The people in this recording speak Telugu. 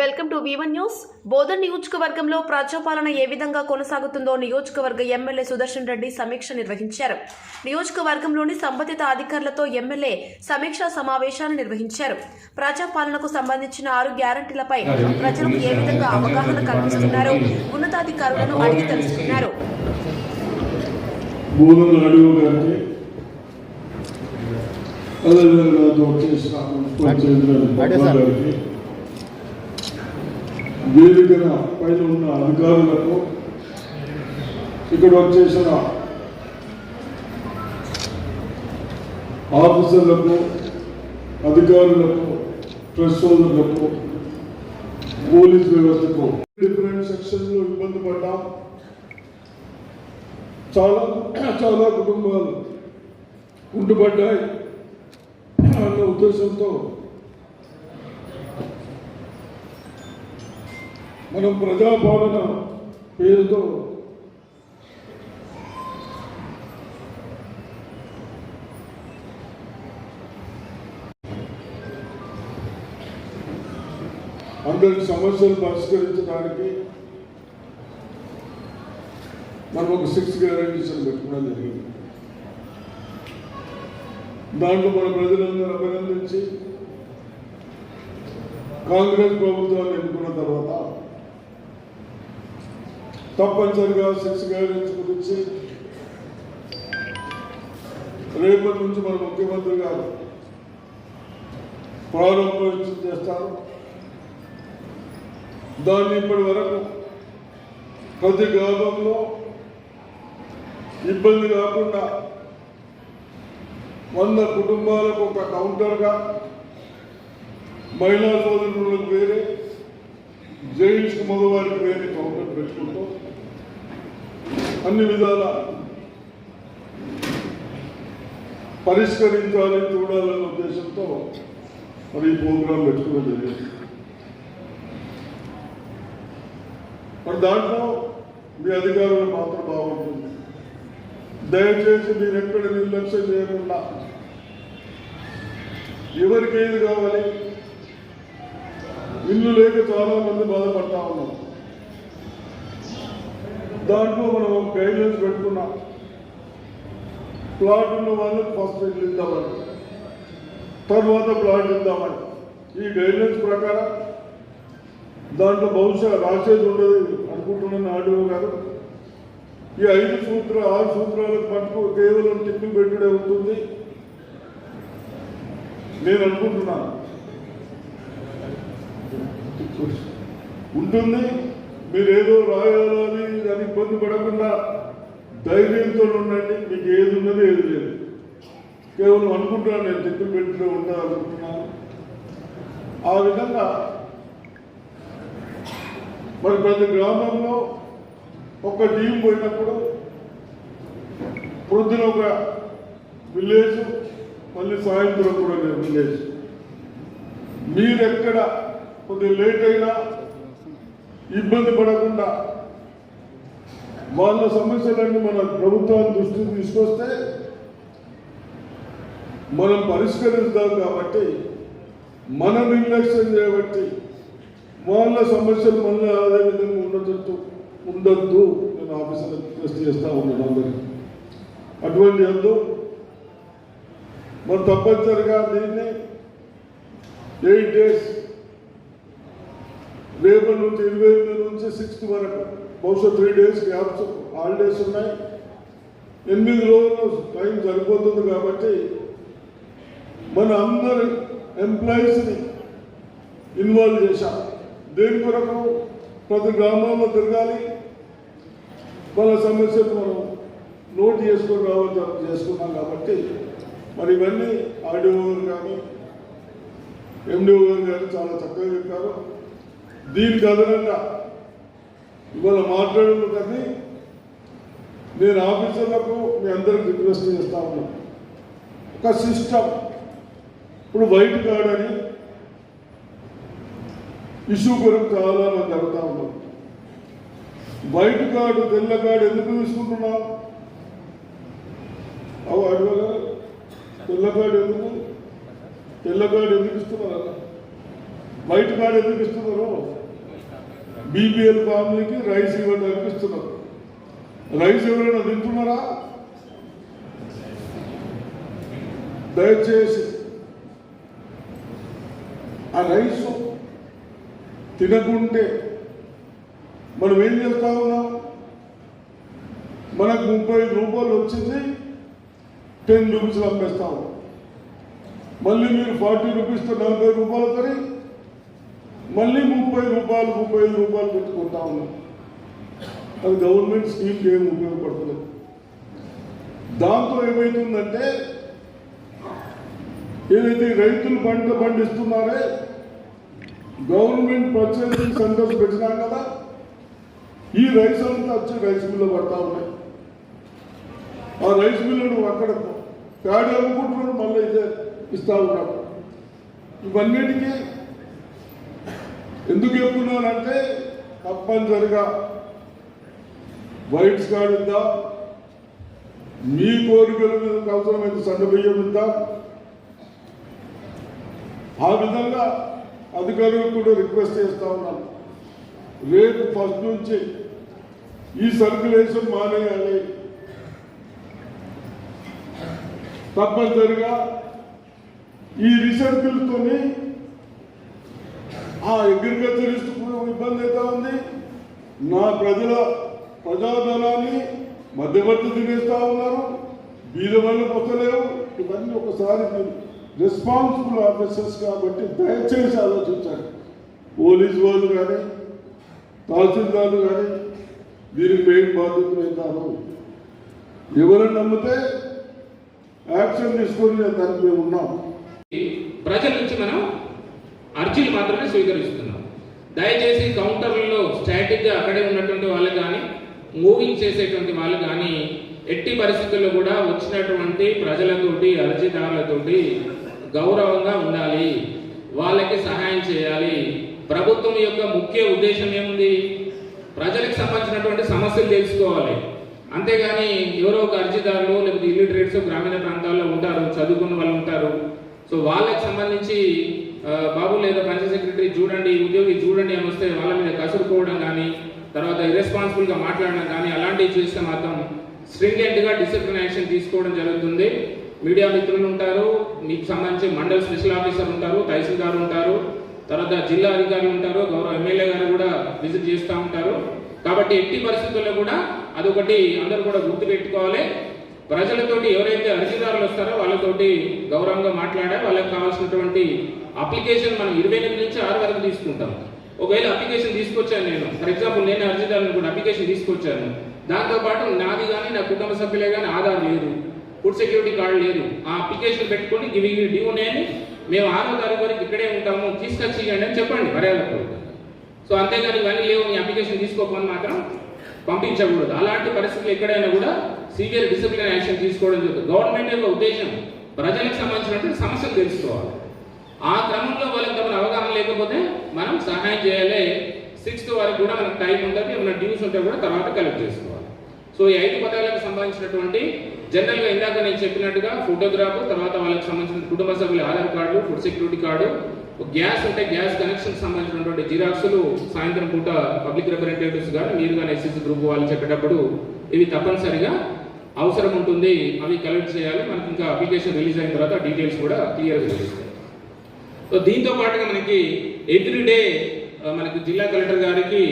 Welcome to V one news Bodhan నియోజకవర్గంలో ప్రజాపాలన ఏ విధంగా కొనసాగుతుందో నియోజకవర్గ ఎమ్మెల్యే సుదర్శన్ రెడ్డి సమీక్ష నిర్వహించారు. నియోజకవర్గంలోని సంబంధిత అధికారులతో ఎమ్మెల్యే సమీక్షా సమావేశాన్ని నిర్వహించారు. ప్రజాపాలనకు సంబంధించిన ఆరు గ్యారంటీలపై ప్రజలకు ఏ విధంగా అవగాహన కల్పిస్తున్నారో? ఉన్నతాధికారులను అడిగి తెలుసుకున్నారు. అదేవిధంగా నాతో చేసిన పంచాయతీ గారికి వేదికన పైన ఉన్న అధికారులకు ఇక్కడ వచ్చేసిన ఆఫీసర్లకు అధికారులకు ప్రెస్ సోదరులకు పోలీస్ వ్యవస్థకు డిఫరెంట్ సెక్షన్లో ఇబ్బంది పడ్డాం. చాలా చాలా కుటుంబాలు ఉండిపడ్డాయి అన్న ఉద్దేశంతో మనం ప్రజాపాలన పేరుతో అందరి సమస్యలు పరిష్కరించడానికి మనం ఒక సిక్స్ గ్యారంటీస్ పెట్టుకోవడం జరిగింది. దాంట్లో మన ప్రజలందరూ అభినందించి కాంగ్రెస్ ప్రభుత్వాన్ని ఎన్నుకున్న తర్వాత తప్పనిసరిగా సెక్స్ గైడెన్స్ గురించి రేపటి నుంచి మన ముఖ్యమంత్రి గారు ప్రారంభోత్సవం చేస్తారు. దాన్ని ఇప్పటి వరకు ప్రతి గ్రామంలో ఇబ్బంది కాకుండా వంద కుటుంబాలకు ఒక కౌంటర్గా మహిళా సోదరులకు వేరే జైన్స్ మగవారికి వేరే కౌంటర్ పెట్టుకుంటూ. అన్ని విధాల పరిష్కరించాలని చూడాలనే ఉద్దేశంతో మరి ఈ ప్రోగ్రాం పెట్టుకోవడం జరిగింది. మరి దాంట్లో మీ అధికారులు మాత్రం బాగుంటుంది. దయచేసి మీరు ఎక్కడ నిర్లక్ష్యం చేయకుండా ఎవరికి ఏది కావాలి? ఇల్లు లేక చాలా మంది బాధపడతా ఉన్నాం దాంట్లో మనం ఒక గైడ్లైన్స్ పెట్టుకున్నాం. ప్లాట్ ఉన్న వాళ్ళకి ఫస్ట్ ఇల్లు ఇద్దామని. తర్వాత ప్లాట్ ఇద్దామని. ఈ గైడ్లైన్స్ ప్రకారం దాంట్లో బహుశా రాసేది ఉండదు అనుకుంటున్నాను ఆడియో గారు. ఈ ఐదు సూత్ర ఆరు సూత్రాలకు మటుకు కేవలం టిప్పు పెట్టుడే ఉంటుంది. నేను అనుకుంటున్నాను. ఉంటుంది మీరు ఏదో రాయాలని అని ఇబ్బంది పడకుండా ధైర్యంతో ఉండండి మీకు ఏది ఉన్నది ఏది లేదు. కేవలం అనుకుంటున్నాను నేను తిట్టు పెట్టుడే ఉండాలనుకుంటున్నాను ఆ విధంగా మరి ప్రతి గ్రామంలో ఒక టీం పోయినప్పుడు పొద్దున ఒక విలేజ్ మళ్ళీ సాయంత్రం కూడా విలేజ్. మీరెక్కడ కొద్దిగా లేట్ అయినా ఇబ్బంది పడకుండా వాళ్ళ సమస్యలన్నీ మన ప్రభుత్వాన్ని దృష్టికి తీసుకొస్తే మనం పరిష్కరిస్తాం కాబట్టి మనం నిర్లక్ష్యం చేయబట్టి వాళ్ళ సమస్యలు మళ్ళీ అదే విధంగా ఉండదు ఉండద్దు నేను ఆఫీసర్ రిక్వెస్ట్ చేస్తా ఉన్నాను అందరికీ. అటువంటి అందు మరి తప్పనిసరిగా దీన్ని ఎయిట్ డేస్ రేపటి నుంచి ఇరవై ఎనిమిది నుంచి సిక్స్త్ వరకు. బహుశా త్రీ డేస్ గ్యాప్స్ హాలిడేస్ ఉన్నాయి. ఎనిమిది రోజులు టైం సరిపోతుంది కాబట్టి మన అందరి ఎంప్లాయీస్ని ఇన్వాల్వ్ చేశాం. దేని కొరకు? ప్రతి గ్రామంలో తిరగాలి. వాళ్ళ సమస్యలు మనం నోట్ చేసుకొని రావాలి చేసుకున్నాం కాబట్టి మరి ఇవన్నీ ఆర్డీఓ గారు కానీ ఎండిఓ గారు కానీ చాలా చక్కగా చెప్పారు. దీనికి అదనంగా ఇవాళ మాట్లాడను కానీ నేను ఆఫీసర్లకు మీ అందరికి రిక్వెస్ట్ చేస్తా ఉన్నాను ఒక సిస్టమ్. ఇప్పుడు వైట్ కార్డ్ అని ఇష్యూ కొరకు చాలా మంది అడుగుతా ఉన్నారు. వైట్ కార్డు తెల్ల కార్డు ఎందుకు తీసుకుంటున్నాం అవు అడగల. తెల్ల కార్డు ఎందుకు? తెల్ల కార్డు ఎందుకు ఇస్తున్నారు బయట కాడ ఎందుకు ఇస్తున్నారు? బీపీఎల్ ఫ్యామిలీకి రైస్ ఇవ్వడానికి ఇస్తున్నారు. రైస్ ఎవరైనా తింటున్నారా? దయచేసి ఆ రైస్ తినకుంటే మనం ఏం చేస్తా ఉన్నాం? మనకు ముప్పై రూపాయలు వచ్చింది టెన్ రూపీస్ అమ్మేస్తాం మళ్ళీ మీరు ఫార్టీ రూపీస్తో నలభై రూపాయలు కొని మళ్ళీ ముప్పై రూపాయలు ముప్పై ఐదు రూపాయలు పెట్టుకుంటా ఉన్నాం. అది గవర్నమెంట్ స్కీమ్కి ఏం ఉపయోగపడుతుంది? దాంతో ఏమవుతుందంటే ఏదైతే రైతులు పంట పండిస్తున్నారే గవర్నమెంట్ పర్చేసింగ్ సెంటర్స్ పెట్టినాం కదా ఈ రైస్ అంతా వచ్చి రైస్ మిల్లు పడతా ఉన్నాయి. ఆ రైస్ మిల్లును అక్కడ ప్యాడీ అమ్ముకుంటున్నాడు మళ్ళీ ఇదే ఇస్తా ఉన్నాడు. ఇవన్నిటికీ ఎందుకు చెప్తున్నానంటే తప్పనిసరిగా వైట్స్ కార్డు ఇద్దా మీ కోరికల మీద అవసరమైతే సన్న బియ్యం ఆ విధంగా అధికారులకు కూడా రిక్వెస్ట్ చేస్తా ఉన్నాను. రేపు ఫస్ట్ నుంచి ఈ సర్క్యులేషన్ మానేయాలి. తప్పనిసరిగా ఈ రీసర్కిల్తోనే ఆ అగ్రికల్చరిస్ట్ కూడా ఇబ్బంది అవుతా ఉంది? నా ప్రజల ప్రజాధనాన్ని మధ్యవర్తి తినేస్తూ ఉన్నారు. బీదవాళ్ళు పొత్తలేవు. ఇవన్నీ ఒకసారి మీరు రెస్పాన్సిబుల్ ఆఫీసర్స్ కాబట్టి దయచేసి ఆలోచించాలి పోలీసు వాళ్ళు కానీ తహసీల్దార్లు కానీ దీనికి మెయిన్ బాధ్యతలు అవుతారు ఎవరిని నమ్మితే యాక్షన్ తీసుకొని దానికి మేము ఉన్నాం. ప్రజల నుంచి మనం అర్జీలు మాత్రమే స్వీకరిస్తున్నాం దయచేసి కౌంటర్లలో స్టాటిక్గా అక్కడే ఉన్నటువంటి వాళ్ళు కానీ మూవింగ్ చేసేటువంటి వాళ్ళు కానీ ఎట్టి పరిస్థితుల్లో కూడా వచ్చినటువంటి ప్రజలతోటి అర్జీదారులతోటి గౌరవంగా ఉండాలి. వాళ్ళకి సహాయం చేయాలి. ప్రభుత్వం యొక్క ముఖ్య ఉద్దేశం ఏముంది? ప్రజలకు సంబంధించినటువంటి సమస్యలు తెలుసుకోవాలి. అంతేగాని ఎవరో ఒక అర్జీదారులు లేకపోతే ఇల్లిటరేట్స్ గ్రామీణ ప్రాంతాల్లో ఉంటారు చదువుకున్న వాళ్ళు ఉంటారు. సో వాళ్ళకి సంబంధించి బాబు లేదా పంచాయత్ సెక్రటరీ చూడండి ఉద్యోగి చూడండి అని వస్తే వాళ్ళ మీద కసురుకోవడం కానీ తర్వాత irresponsible మాట్లాడడం కానీ అలాంటివి చేస్తే మాత్రం స్ట్రింగెంట్గా డిసిప్లిన్ యాక్షన్ తీసుకోవడం జరుగుతుంది. మీడియా మిత్రులు ఉంటారు మీకు సంబంధించి మండల్ స్పెషల్ ఆఫీసర్ ఉంటారు తహసీల్దార్ ఉంటారు తర్వాత జిల్లా అధికారులు ఉంటారు గౌరవ ఎమ్మెల్యే గారు కూడా విజిట్ చేస్తూ ఉంటారు. కాబట్టి ఎట్టి పరిస్థితుల్లో కూడా అదొకటి అందరూ కూడా గుర్తుపెట్టుకోవాలి. ప్రజలతోటి ఎవరైతే అర్జీదారులు వస్తారో వాళ్ళతోటి గౌరవంగా మాట్లాడే వాళ్ళకి కావాల్సినటువంటి అప్లికేషన్ మనం ఇరవై ఎనిమిది నుంచి ఆరు వరకు తీసుకుంటాం. ఒకవేళ అప్లికేషన్ తీసుకొచ్చాను నేను. ఫర్ ఎగ్జాంపుల్ నేను అర్జీదారుని కూడా అప్లికేషన్ తీసుకొచ్చాను. దాంతోపాటు నాది కానీ నా కుటుంబ సభ్యులే కానీ ఆధార్ లేదు. ఫుడ్ సెక్యూరిటీ కార్డు లేదు. ఆ అప్లికేషన్ పెట్టుకొని ఇవి డ్యూ ఉన్నాయని మేము ఆరో తారీఖు వరకు ఇక్కడే ఉంటాము. తీసుకొచ్చి ఇవ్వండి అని చెప్పండి. మర్యాదపూర్వకంగా. సో అంతేగాని ఇవన్నీ లేవు. మీ అప్లికేషన్ తీసుకోకపోని మాత్రం పంపించకూడదు. అలాంటి పరిస్థితులు ఎక్కడైనా కూడా సీవియర్ డిసిప్లిన్ యాక్షన్ తీసుకోవడం జరుగుతుంది. గవర్నమెంట్ యొక్క ఉద్దేశం ప్రజలకు సంబంధించినటువంటి సమస్యలు తెలుసుకోవాలి. ఆ క్రమంలో వాళ్ళకి తమ అవగాహన లేకపోతే మనం సహాయం చేయాలి. సిక్స్త్ వరకు కూడా మనకు టైం ఉంటుంది. ఏమైనా డ్యూస్ ఉంటే కూడా తర్వాత కలెక్ట్ చేసుకోవాలి. సో ఈ ఐదు పదాలకు సంబంధించినటువంటి జనరల్గా ఇందాక నేను చెప్పినట్టుగా ఫోటోగ్రాఫ్ తర్వాత వాళ్ళకి సంబంధించిన కుటుంబ సభ్యుల Aadhaar card food security card gas అంటే గ్యాస్ కనెక్షన్ సంబంధించినటువంటి జిరాక్స్లు సాయంత్రం పూట పబ్లిక్ రిప్రజెంటేటివ్స్ కానీ మీరు కానీ ఎస్ఎస్సి గ్రూప్ వాళ్ళు చెప్పేటప్పుడు ఇవి తప్పనిసరిగా అవసరం ఉంటుంది. అవి కలెక్ట్ చేయాలి. మనకి ఇంకా అప్లికేషన్ రిలీజ్ అయిన తర్వాత డీటెయిల్స్ కూడా క్లియర్గా తెలుస్తాయి. సో దీంతో పాటుగా మనకి ఎవ్రీడే మనకి జిల్లా కలెక్టర్ గారికి